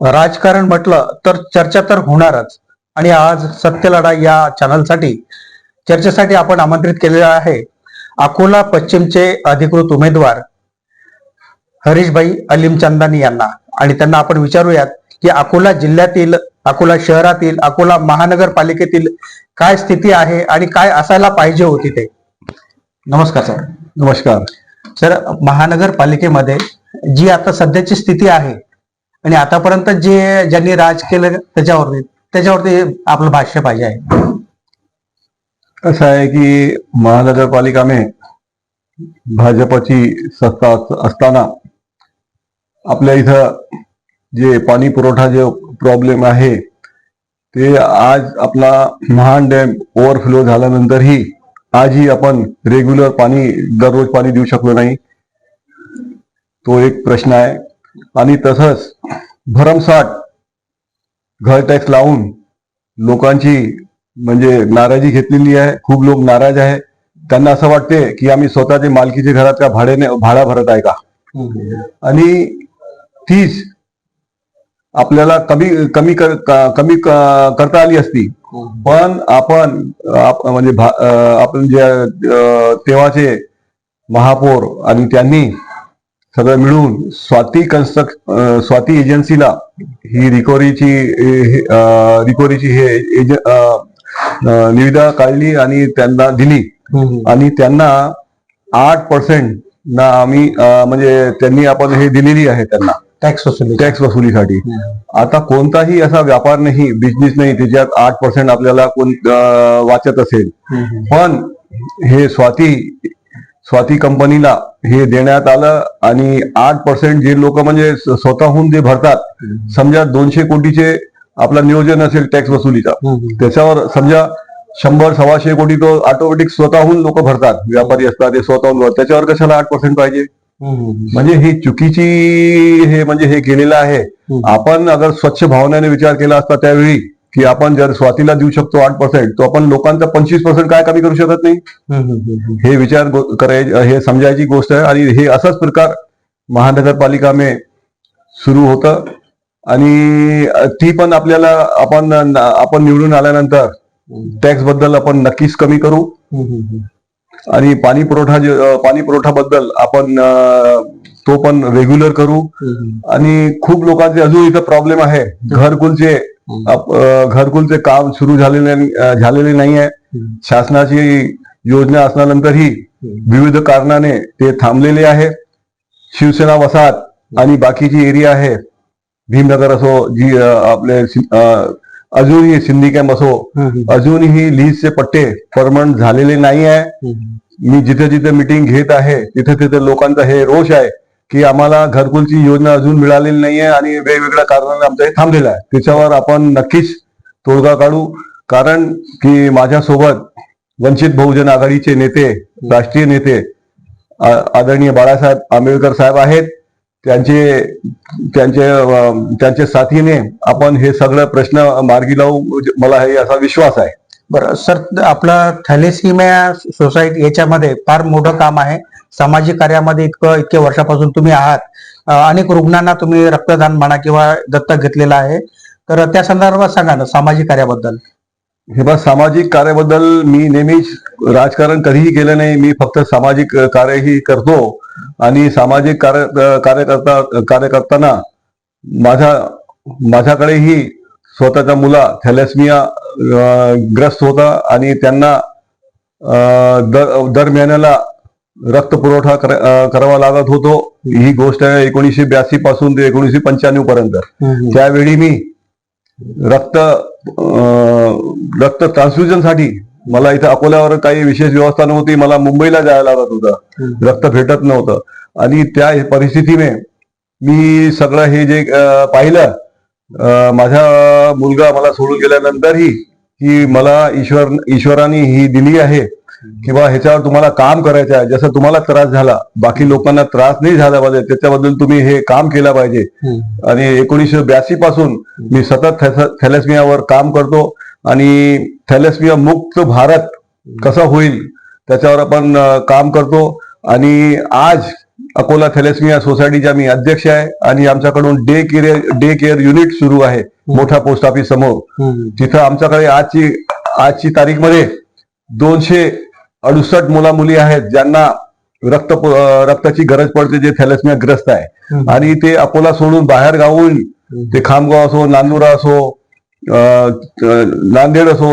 राजकारण म्हटलं तर चर्चा तर होणारच. आणि आज सत्यलढा या चॅनलसाठी चर्चेसाठी आपण आमंत्रित केलेलं आहे अकोला पश्चिमचे अधिकृत उमेदवार हरीशभाई अलीम चंदानी यांना. आणि त्यांना आपण विचारूयात की अकोला जिल्ह्यातील अकोला शहरातील अकोला महानगरपालिकेतील काय स्थिती आहे आणि काय असायला पाहिजे होती ते. नमस्कार सर. नमस्कार. सर महानगरपालिकेमध्ये जी आता सध्याची स्थिती आहे आणि आतापर्यंत जे ज्यांनी राज केलं त्याच्यावरती त्याच्यावरती आपलं भाष्य पाहिजे आहे. असं आहे की महानगरपालिका भाजपची सत्ता असताना आपल्या इथं जे पाणी पुरवठा जे प्रॉब्लेम आहे ते आज आपला महान डॅम ओव्हरफ्लो झाल्यानंतरही आजही आपण रेग्युलर पाणी दररोज पाणी देऊ शकलो नाही. तो एक प्रश्न आहे. आणि तसंच भरमसाठ घर टॅक्स लावून लोकांची म्हणजे नाराजी घेतलेली आहे. खूप लोक नाराज आहे. त्यांना असं वाटते की आम्ही स्वतःचे मालकीचे घरात का भाड्याने भाडा भरत आहे का? आणि तीच आपल्याला कमी कमी कर- कमी करता आली असती. पण आपण म्हणजे आपण जे तेव्हाचे महापौर आणि त्यांनी सगळं मिळून स्वाती कन्स्ट्रक्ट स्वाती एजन्सीला ही रिकव्हरीची रिकव्हरीची हे निविदा काढली आणि त्यांना दिली. आणि त्यांना आठ पर्सेंट ना आम्ही म्हणजे त्यांनी आपण हे दिलेली आहे त्यांना. टॅक्स वसुली. टॅक्स वसुलीसाठी. आता कोणताही असा व्यापार नाही बिझनेस नाही त्याच्यात आठ पर्सेंट आपल्याला कोण वाचत असेल. पण हे स्वाती स्वाती कंपनीला हे देण्यात आलं आणि आठ पर्सेंट जे लोक म्हणजे स्वतःहून जे भरतात समजा दोनशे कोटीचे आपला नियोजन असेल टॅक्स वसुलीचा. त्याच्यावर समजा शंभर सव्वाशे कोटी तो ऑटोमॅटिक स्वतःहून लोक भरतात. व्यापारी असतात ते स्वतःहून त्याच्यावर कशाला आठ पर्सेंट पाहिजे? म्हणजे ही चुकीची हे म्हणजे हे केलेलं आहे. आपण अगर स्वच्छ भावनेने विचार केला असता त्यावेळी की आपण जर स्वातीला देऊ शकतो आठ पर्सेंट तो आपण लोकांचा पंचवीस पर्सेंट काय कमी करू शकत नाही? हे विचार करायचे हे समजायची गोष्ट आहे. आणि हे असाच प्रकार महानगरपालिका में सुरू होतं. आणि ती पण आपल्याला आपण आपण निवडून आल्यानंतर टॅक्सबद्दल आपण नक्कीच कमी करू. आणि पाणी पुरवठा पाणी पुरवठा बद्दल आपण तो पण रेग्युलर करू. आणि खूप लोकांचे अजून इथं प्रॉब्लेम आहे. घरकुलचे घरकुलचे काम सुरू झालेले झालेले नाही आहे. शासनाची योजना असल्यानंतरही विविध कारणाने ते थांबलेले आहे. शिवसेना वसाहत आणि बाकीची एरिया आहे. भीमनगर असो जी आपले अजूनही सिंधी कॅम्प असो अजूनही लीजचे पट्टे परमनंट झालेले नाही आहे. मी जिथे जिथे मिटिंग घेत आहे तिथे तिथे लोकांचा हे रोष आहे. की आम्हाला घरकुलची योजना अजून मिळालेली नाहीये आणि वेगवेगळ्या कारणाने आमचं हे थांबलेलं आहे. त्याच्यावर आपण नक्कीच तोडगा काढू. कारण की माझ्यासोबत वंचित बहुजन आघाडीचे नेते राष्ट्रीय नेते आ- आदरणीय बाळासाहेब आंबेडकर साहेब आहेत. त्यांचे त्यांचे त्यांचे त्यांच्या साथीने आपण हे सगळं प्रश्न मार्गी लावू. म्हणजे मला हे असा विश्वास आहे. बरं सर आपलं थॅलेसिमिया सोसायटी याच्यामध्ये फार मोठं काम आहे. सामाजिक कार्यामध्ये इतकं इतके वर्षापासून तुम्ही आहात. अनेक रुग्णांना तुम्ही रक्तदान म्हणा किंवा दत्तक घेतलेला आहे. तर त्या संदर्भात सांगा ना सामाजिक कार्याबद्दल. हे बघ सामाजिक कार्याबद्दल मी नेहमीच राजकारण कधीही केलं नाही. मी फक्त सामाजिक कार्यही करतो. आणि सामाजिक कार्य कार्यकर्ता कार्य करताना माझ्या माझ्याकडेही स्वतःचा मुला थॅलेसमिया ग्रस्त होता. आणि त्यांना दर दर महिन्याला रक्त पुरवठा करावा लागत होतो. ही गोष्ट आहे एकोणीसशे ब्याऐंशी पासून ते एकोणीसशे पंच्याण्णव पर्यंत. त्यावेळी मी रक्त रक्त ट्रान्सफ्युजनसाठी मला इथं अकोल्यावर काही विशेष व्यवस्था नव्हती. मला मुंबईला जायला लागत होतं. रक्त भेटत नव्हतं. आणि त्या परिस्थितीने मी सगळं हे जे पाहिलं माझा मुलगा मला सोडून गेल्यानंतरही की मला ईश्वर ईश्वराने ही दिली आहे. किंवा ह्याच्यावर तुम्हाला काम करायचं आहे. जसं तुम्हाला त्रास झाला बाकी लोकांना त्रास नाही झाला पाहिजे त्याच्याबद्दल तुम्ही हे काम केलं पाहिजे. आणि एकोणीसशे ब्याऐंशी पासून मी सतत थॅलेसमियावर काम करतो आणि थॅलेसमिया मुक्त भारत कसा होईल त्याच्यावर आपण काम करतो. आणि आज अकोला थॅलेसमिया सोसायटीचा मी अध्यक्ष आहे आणि आमच्याकडून day care day care unit सुरू आहे मोठा पोस्ट ऑफिस समोर तिथं आमच्याकडे आजची आजची तारीखमध्ये दोनशे अडुसष्ट मुला मुली आहेत ज्यांना रक्त रक्ताची गरज पडते जे थॅलेसमिया ग्रस्त आहे आणि ते अकोला सोडून बाहेर गावून ते खामगाव असो नांदुरा असो नांदेड असो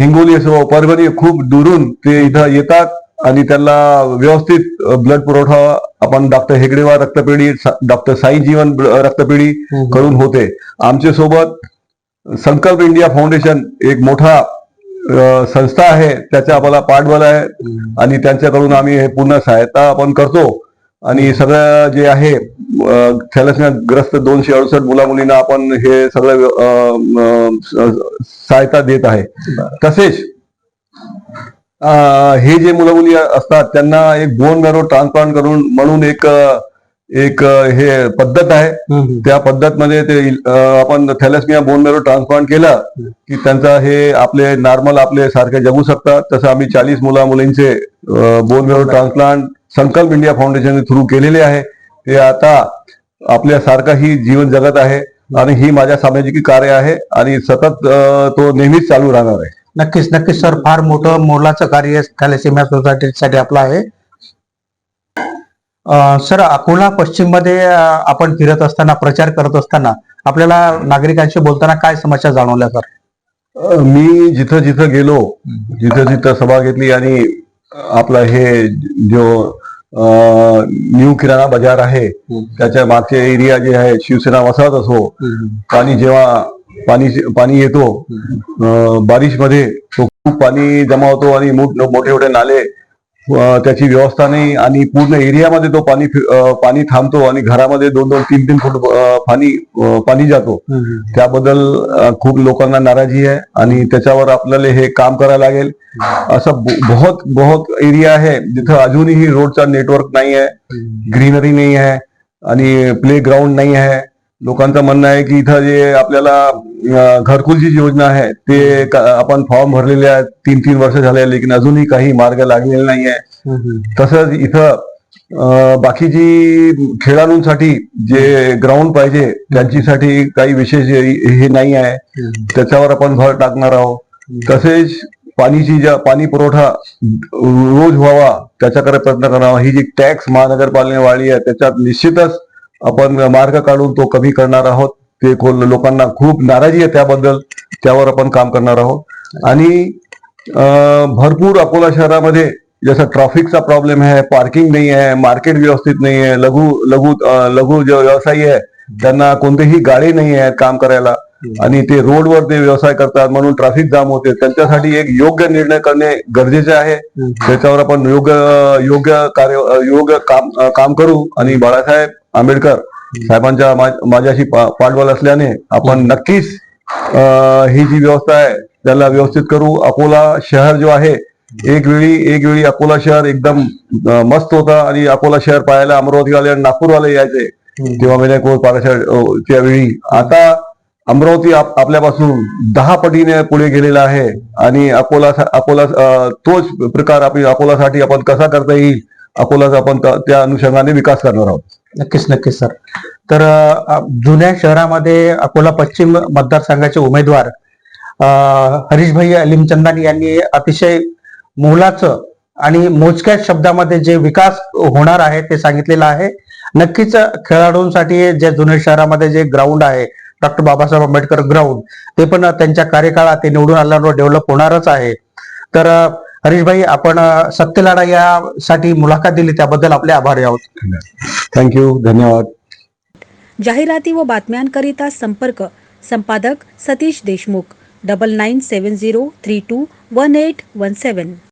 हिंगोली असो परभणी खूप दुरून ते इथं येतात आणि त्यांना व्यवस्थित ब्लड पुरवठा आपण डॉक्टर हेगडेवार रक्तपेढी डॉक्टर साई जीवन रक्तपेढी कडून होते. आमच्यासोबत संकल्प इंडिया फाउंडेशन एक मोठा संस्था आहे त्याचा आम्हाला पाठबळ आहे आणि त्यांच्याकडून आम्ही हे पूर्ण सहायता आपण करतो. आणि सगळं जे आहे ग्रस्त दोनशे अडुसष्ट मुला मुलींना आपण हे सगळं सहायता देत आहे. तसेच हे जे मुलं मुली असतात त्यांना एक बोन मॅरो ट्रान्सप्लांट करून म्हणून एक एक हे पद्धत आहे. त्या पद्धत मध्ये ते आपण थॅलेसमिया बोन मॅरो ट्रान्सप्लांट केलं की त्यांचा हे आपले नॉर्मल आपले सारखे जगू शकतात. तसं आम्ही चाळीस मुला मुलींचे bone marrow transplant Sankalp India Foundation through केलेले आहे. ते आता आपल्या सारखा ही जीवन जगत आहे आणि ही माझ्या सामाजिक कार्य आहे आणि सतत तो नेहमीच चालू राहणार आहे. नक्कीच नक्कीच सर. फार मोठं मोलाचं कार्य थॅलेसेमिया सोसायटीसाठी आपलं आहे. सर अकोला पश्चिममध्ये आपण फिरत असताना प्रचार करत असताना आपल्याला नागरिकांशी बोलताना काय समस्या जाणवल्या सर? मी जिथं जिथं गेलो जिथं जिथं सभा घेतली आणि आपला हे जो न्यू किराणा बाजार आहे त्याच्या मागचे एरिया जे आहे शिवसेना वसाहत असो पाणी जेव्हा पाणी पाणी येतो बारिशमध्ये तो खूप पाणी जमा होतो आणि मोठ- मोठे मोठे नाले त्याची व्यवस्था नाही आणि पूर्ण एरियामध्ये तो पाणी पाणी थांबतो आणि घरामध्ये दोन दोन तीन तीन फूट पाणी पाणी जातो. त्याबद्दल खूप लोकांना नाराजी आहे आणि त्याच्यावर आपल्याला हे काम करायला लागेल. असं बहुत बहुत एरिया आहे. जिथं अजूनही रोडचा नेटवर्क नाही आहे. ग्रीनरी नाही आहे आणि प्ले ग्राउंड नाही आहे. लोकांचं म्हणणं आहे की इथं जे आपल्याला घरकुलची जी योजना आहे ते आपण फॉर्म भरलेले आहेत तीन तीन वर्ष झाले लेकिन अजूनही काही मार्ग लागलेला नाही आहे तसंच इथं अ, बाकीची खेळाडूंसाठी जे ग्राउंड पाहिजे त्यांच्यासाठी काही विशेष हे नाही आहे. त्याच्यावर आपण भर टाकणार आहोत. तसेच पाणीची ज्या पाणी पुरवठा रोज व्हावा त्याच्याकडे प्रयत्न करावा ही जी टॅक्स महानगरपालिका वाढली आहे त्याच्यात निश्चितच आपण मार्ग काढून तो कमी करणार आहोत. ते कोण- लोकांना खूप नाराजी आहे त्याबद्दल. त्यावर आपण काम करणार आहोत. आणि भरपूर अकोला शहरामध्ये जसं ट्रॅफिकचा प्रॉब्लेम आहे पार्किंग नाही आहे मार्केट व्यवस्थित नाही आहे लघु लघु लघु जे व्यवसायी आहे त्यांना कोणतेही गाडी नाही आहेत काम करायला. आणि ते रोडवर ते व्यवसाय करतात म्हणून ट्रॅफिक जाम होते. त्यांच्यासाठी एक योग्य निर्णय करणे गरजेचे आहे. त्याच्यावर आपण योग्य योग्य कार्य योग्य काम काम करू. आणि बाळासाहेब आंबेडकर साहेबांच्या माझ्याशी पाठबळ असल्याने आपण नक्कीच ही जी व्यवस्था आहे त्याला व्यवस्थित करू. अकोला शहर जो आहे एक वेळी एक वेळी अकोला शहर एकदम मस्त होता आणि अकोला शहर पाहायला अमरावतीवाले आणि नागपूरवाले यायचे. तेव्हा विनायक पाराच्या वेळी. आता अमरावती आप- आपल्यापासून दहा पटीने पुढे गेलेला आहे आणि अकोला अकोला तोच प्रकार आपली अकोलासाठी आपण कसा करता येईल अकोलाचा आपण त्या अनुषंगाने विकास करणार आहोत. नक्कीच नक्कीच सर तर जुन्या शहरामध्ये अकोला पश्चिम मतदारसंघाचे उमेदवार हरीशभाई अलिमचंदानी यांनी अतिशय मोलाचं आणि मोजक्याच शब्दामध्ये जे विकास होणार आहे ते सांगितलेलं आहे. नक्कीच खेळाडूंसाठी जे जुन्या शहरामध्ये जे ग्राउंड आहे डॉक्टर बाबासाहेब आंबेडकर ग्राउंड ते पण त्यांच्या कार्यकाळात ते निवडून आल्यावर डेव्हलप होणारच आहे. तर हरीशभाई आपण सत्यलढा यासाठी मुलाखत दिली त्याबद्दल आपले आभारी आहोत. थँक्यू धन्यवाद. जाहिराती व बातम्यांकरिता संपर्क संपादक Satish Deshmukh. Double nine seven zero three two one eight one seven